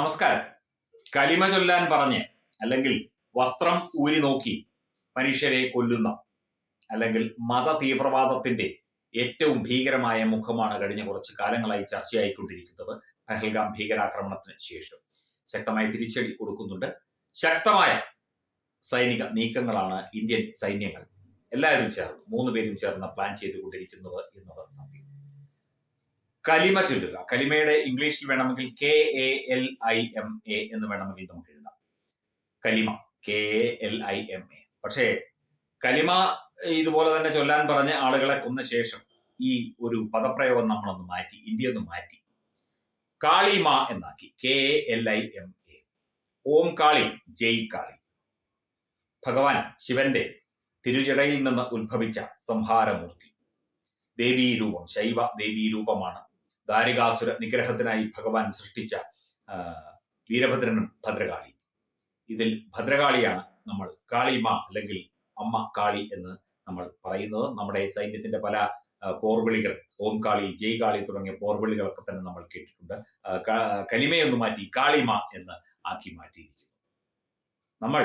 നമസ്കാരം. കലിമ ചൊല്ലാൻ പറഞ്ഞ് അല്ലെങ്കിൽ വസ്ത്രം ഊരി നോക്കി മനുഷ്യരെ കൊല്ലുന്ന അല്ലെങ്കിൽ മത തീവ്രവാദത്തിന്റെ ഏറ്റവും ഭീകരമായ മുഖമാണ് കഴിഞ്ഞ കുറച്ച് കാലങ്ങളായി ചർച്ചയായിക്കൊണ്ടിരിക്കുന്നത് പഹൽഗാം ഭീകരാക്രമണത്തിന് ശേഷം. ശക്തമായി തിരിച്ചടി കൊടുക്കുന്നുണ്ട്. ശക്തമായ സൈനിക നീക്കങ്ങളാണ് ഇന്ത്യൻ സൈന്യങ്ങൾ എല്ലാവരും ചേർന്ന് മൂന്ന് പേരും ചേർന്ന് പ്ലാൻ ചെയ്തുകൊണ്ടിരിക്കുന്നത് എന്നുള്ളത് സത്യം. കലിമ ചൊല്ലുക. കലിമയുടെ ഇംഗ്ലീഷിൽ വേണമെങ്കിൽ K A L I M A എന്ന് വേണമെങ്കിൽ നമുക്ക് എഴുതാം. കലിമ. K A L I M A പക്ഷേ കലിമ ഇതുപോലെ തന്നെ ചൊല്ലാൻ പറഞ്ഞ ആളുകളെ കൊന്ന ശേഷം ഈ ഒരു പദപ്രയോഗം നമ്മളൊന്ന് മാറ്റി ഇന്ത്യ ഒന്ന് മാറ്റി. കാളിമ എന്നാക്കി. K A L I M A ഓം കാളി ജയ് കാളി. ഭഗവാൻ ശിവന്റെ തിരുജടയിൽ നിന്ന് ഉത്ഭവിച്ച സംഹാരമൂർത്തി. ദേവീരൂപം ശൈവ ദേവീ ദാരികാസുര നിഗ്രഹത്തിനായി ഭഗവാൻ സൃഷ്ടിച്ച വീരഭദ്രനും ഭദ്രകാളി. ഇതിൽ ഭദ്രകാളിയാണ് നമ്മൾ. കാളിമ അല്ലെങ്കിൽ അമ്മ കാളി എന്ന് നമ്മൾ പറയുന്നത്. നമ്മുടെ സൈന്യത്തിന്റെ പല പോർവിളികൾ ഓം കാളി ജയ് കാളി തുടങ്ങിയ പോർവിളികളൊക്കെ തന്നെ നമ്മൾ കേട്ടിട്ടുണ്ട്. കലിമയൊന്ന് മാറ്റി കാളിമ എന്ന് ആക്കി മാറ്റിയിരിക്കുന്നു. നമ്മൾ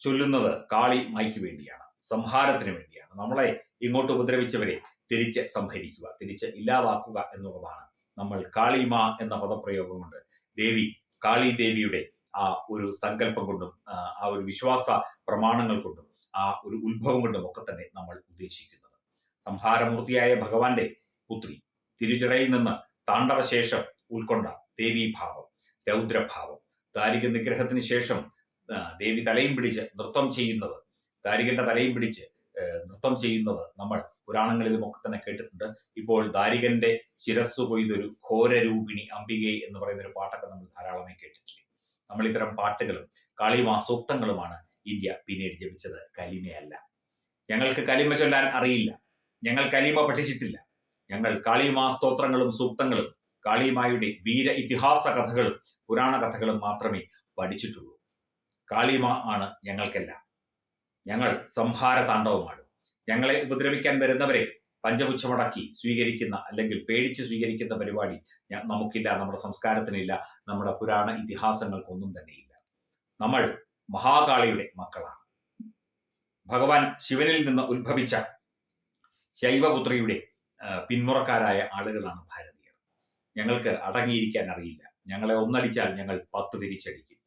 ചൊല്ലുന്നത് കാളി മായ്ക്ക് വേണ്ടിയാണ് സംഹാരത്തിന് വേണ്ടിയാണ്. നമ്മളെ ഇങ്ങോട്ട് ഉപദ്രവിച്ചവരെ തിരിച്ച് സംഹരിക്കുക തിരിച്ച് ഇല്ലാതാക്കുക എന്നുള്ളതാണ് നമ്മൾ കാളിമ എന്ന പദപ്രയോഗം കൊണ്ട് ദേവി കാളി ദേവിയുടെ ആ ഒരു സങ്കല്പം കൊണ്ടും ആ, ഒരു വിശ്വാസ പ്രമാണങ്ങൾ കൊണ്ടും ആ ഒരു ഉത്ഭവം കൊണ്ടും ഒക്കെ തന്നെ നമ്മൾ ഉദ്ദേശിക്കുന്നത്. സംഹാരമൂർത്തിയായ ഭഗവാന്റെ പുത്രി തിരുചടയിൽ നിന്ന് താണ്ഡവശേഷം ഉൾക്കൊണ്ട ദേവീഭാവം രൗദ്രഭാവം ദാരിക നിഗ്രഹത്തിന് ശേഷം ദേവി തലയും പിടിച്ച് നൃത്തം ചെയ്യുന്നത് ദാരികന്റെ തലയും പിടിച്ച് നൃത്തം ചെയ്യുന്നത് നമ്മൾ പുരാണങ്ങളിലും ഒക്കെ തന്നെ കേട്ടിട്ടുണ്ട്. ഇപ്പോൾ ദാരികന്റെ ശിരസ് കൊയ്തൊരു ഘോരരൂപിണി അംബികെ എന്ന് പറയുന്ന ഒരു പാട്ടൊക്കെ നമ്മൾ ധാരാളമായി കേട്ടിട്ടില്ലേ? നമ്മൾ ഇത്തരം പാട്ടുകളും കളിമാസൂക്തങ്ങളുമാണ് ഇന്ത്യ പിന്നീട് ജപിച്ചത് കലിമയല്ല. ഞങ്ങൾക്ക് കലിമ ചൊല്ലാൻ അറിയില്ല. ഞങ്ങൾ കലിമ പഠിച്ചിട്ടില്ല. ഞങ്ങൾ കാളിമാ സ്തോത്രങ്ങളും സൂക്തങ്ങളും കാളിമായുടെ വീര ഇതിഹാസ കഥകളും പുരാണ കഥകളും മാത്രമേ പഠിച്ചിട്ടുള്ളൂ. കാളിമ ആണ് ഞങ്ങൾക്കെല്ലാം. ഞങ്ങൾ സംഹാര താണ്ഡവമാണ് ഞങ്ങളെ ഉപദ്രവിക്കാൻ വരുന്നവരെ പഞ്ചപുച്ഛമടക്കി സ്വീകരിക്കുന്ന അല്ലെങ്കിൽ പേടിച്ച് സ്വീകരിക്കുന്ന പരിപാടി നമുക്കില്ല നമ്മുടെ സംസ്കാരത്തിനില്ല നമ്മുടെ പുരാണ ഇതിഹാസങ്ങൾക്കൊന്നും തന്നെയില്ല. നമ്മൾ മഹാകാളിയുടെ മക്കളാണ്. ഭഗവാൻ ശിവനിൽ നിന്ന് ഉത്ഭവിച്ച ശൈവപുത്രിയുടെ പിന്മുറക്കാരായ ആളുകളാണ് ഭാരതീയർ. ഞങ്ങൾക്ക് അടങ്ങിയിരിക്കാൻ അറിയില്ല. ഞങ്ങളെ ഒന്നടിച്ചാൽ ഞങ്ങൾ പത്ത് തിരിച്ചടിക്കും.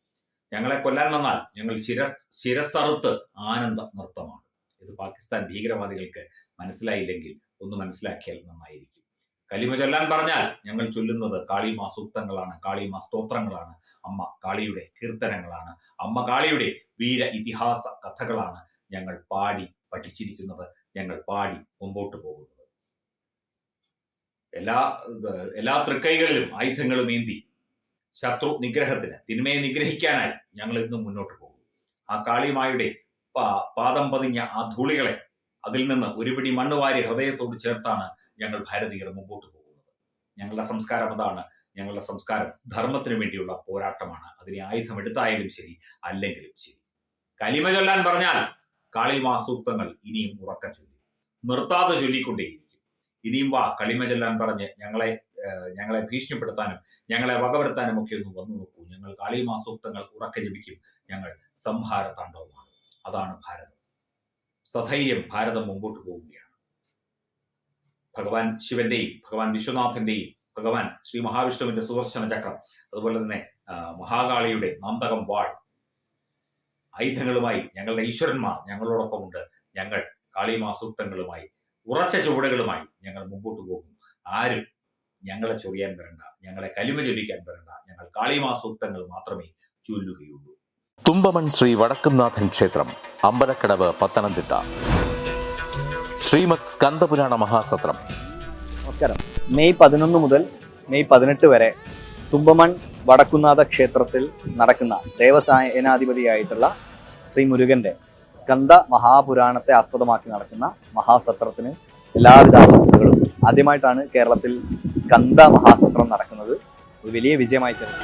ഞങ്ങളെ കൊല്ലാൻ വന്നാൽ ഞങ്ങൾ ശിര ശിരസറുത്ത് ആനന്ദ നൃത്തമാണ് ഇത് പാകിസ്ഥാൻ ഭീകരവാദികൾക്ക് മനസ്സിലായില്ലെങ്കിൽ ഒന്ന് മനസ്സിലാക്കിയാൽ നന്നായിരിക്കും. കലിമ ചൊല്ലാൻ പറഞ്ഞാൽ ഞങ്ങൾ ചൊല്ലുന്നത് കാളിമാ സൂക്തങ്ങളാണ് കാളിമാ സ്തോത്രങ്ങളാണ് അമ്മ കാളിയുടെ കീർത്തനങ്ങളാണ്. അമ്മ കാളിയുടെ വീര ഇതിഹാസ കഥകളാണ് ഞങ്ങൾ പാടി പഠിച്ചിരിക്കുന്നത്. ഞങ്ങൾ പാടി മുമ്പോട്ട് പോകുന്നത്. എല്ലാ എല്ലാ തൃക്കൈകളിലും ആയുധങ്ങളും ഏന്തി ശത്രു നിഗ്രഹത്തിന് തിന്മയെ നിഗ്രഹിക്കാനായി ഞങ്ങൾ ഇന്നും മുന്നോട്ട് പോകും ആ കാളിമായുടെ പാദം പതിഞ്ഞ ആ ധൂളികളെ അതിൽ നിന്ന് ഒരുപിടി മണ്ണ് വാരി ഹൃദയത്തോട് ചേർത്താണ് ഞങ്ങൾ ഭാരതീയർ മുമ്പോട്ട് പോകുന്നത്. ഞങ്ങളുടെ സംസ്കാരം അതാണ്. ഞങ്ങളുടെ സംസ്കാരം ധർമ്മത്തിന് വേണ്ടിയുള്ള പോരാട്ടമാണ്. അതിനെ ആയുധം എടുത്തായാലും ശരി അല്ലെങ്കിലും ശരി. കലിമ ചൊല്ലാൻ പറഞ്ഞാൽ കാളിമാ സൂക്തങ്ങൾ ഇനിയും ഉറക്കം ചൊല്ലി. നിർത്താതെ ചൊല്ലിക്കൊണ്ടേയിരിക്കും. ഇനിയും വാ കളിമ ചൊല്ലാൻ പറഞ്ഞ് ഞങ്ങളെ ഞങ്ങളെ ഭീഷണിപ്പെടുത്താനും ഞങ്ങളെ വകവരുത്താനും ഒക്കെ ഒന്ന് വന്നു നോക്കൂ. ഞങ്ങൾ കാളിമാ സൂക്തങ്ങൾ ഉറക്ക ജപിക്കും. ഞങ്ങൾ സംഹാര താണ്ഡവമാണ് അതാണ് ഭാരതം. സധൈര്യം ഭാരതം മുമ്പോട്ട് പോവുകയാണ് ഭഗവാൻ ശിവന്റെയും ഭഗവാൻ വിശ്വനാഥന്റെയും ഭഗവാൻ ശ്രീ മഹാവിഷ്ണുവിന്റെ സുദർശന ചക്രം അതുപോലെ തന്നെ മഹാകാളിയുടെ നാന്തകം വാൾ ആയുധങ്ങളുമായി ഞങ്ങളുടെ ഈശ്വരന്മാർ ഞങ്ങളോടൊപ്പമുണ്ട്. ഞങ്ങൾ കാളിമാസൂക്തങ്ങളുമായി ഉറച്ച ചുവടുകളുമായി ഞങ്ങൾ മുമ്പോട്ട് പോകും ആരും ഞങ്ങളെ ചൊറിയാൻ വരണ്ട ഞങ്ങളെ കലിമ ചൊല്ലിക്കാൻ വരണ്ട ഞങ്ങൾ കാളിമാസൂക്തങ്ങൾ മാത്രമേ ചൊല്ലുകയുള്ളൂ. തുമ്പമൺ ശ്രീ വടക്കുംനാഥൻ ക്ഷേത്രം അമ്പലക്കടവ് പത്തനംതിട്ട. ശ്രീമത് സ്കന്ദപുരാണ മഹാസത്രം. നമസ്കാരം. മെയ് പതിനൊന്ന് മുതൽ മെയ് പതിനെട്ട് വരെ തുമ്പമൺ വടക്കുംനാഥ ക്ഷേത്രത്തിൽ നടക്കുന്ന ദേവസേനാധിപതിയായിട്ടുള്ള ശ്രീ മുരുകന്റെ സ്കന്ദ മഹാപുരാണത്തെ ആസ്പദമാക്കി നടക്കുന്ന മഹാസത്രത്തിന് എല്ലാവിധ ആശംസകളും. ആദ്യമായിട്ടാണ് കേരളത്തിൽ സ്കന്ദ മഹാസത്രം നടക്കുന്നത്. ഒരു വലിയ വിജയമായി തന്നെ